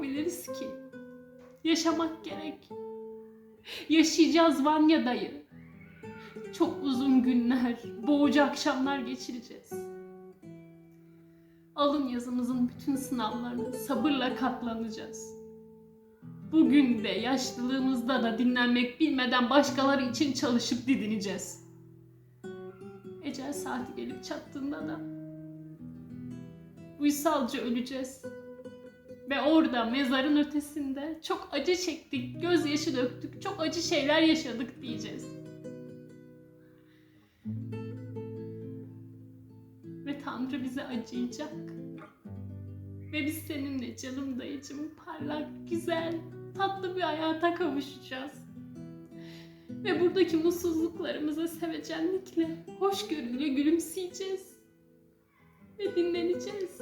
yapabiliriz ki? Yaşamak gerek. Yaşayacağız Vanya dayı. Çok uzun günler, boğucu akşamlar geçireceğiz. Alın yazımızın bütün sınavlarını sabırla katlanacağız. Bugün de yaşlılığımızda da dinlenmek bilmeden başkaları için çalışıp didineceğiz. Ecel saati gelip çattığında da uysalca öleceğiz. Ve orada mezarın ötesinde çok acı çektik, gözyaşı döktük, çok acı şeyler yaşadık diyeceğiz. Ve Tanrı bize acıyacak. Ve biz seninle canım dayıcım parlak, güzel, tatlı bir hayata kavuşacağız. Ve buradaki mutsuzluklarımıza sevecenlikle, hoşgörüyle gülümseyeceğiz. Ve dinleneceğiz.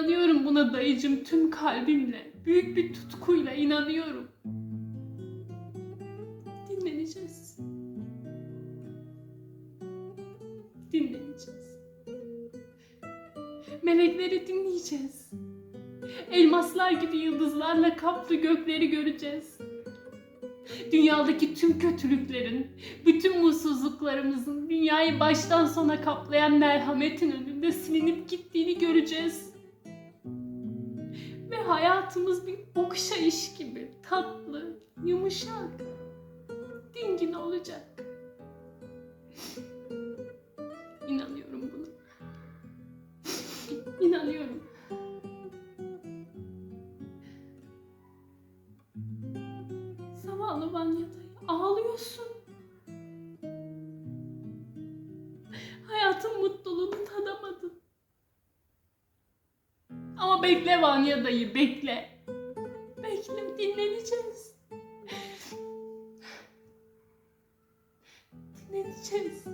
İnanıyorum buna dayıcım tüm kalbimle, büyük bir tutkuyla inanıyorum. Dinleneceğiz. Dinleneceğiz. Melekleri dinleyeceğiz. Elmaslar gibi yıldızlarla kaplı gökleri göreceğiz. Dünyadaki tüm kötülüklerin, bütün mutsuzluklarımızın dünyayı baştan sona kaplayan merhametin önünde silinip gittiğini göreceğiz. Ve hayatımız bir okşayış gibi tatlı, yumuşak, dingin olacak. İnanıyorum buna. İnanıyorum. Zavallı Vanya dayı ağlıyorsun. Bekle Vanya dayı bekle. Bekle dinleneceğiz. Dinleneceğiz.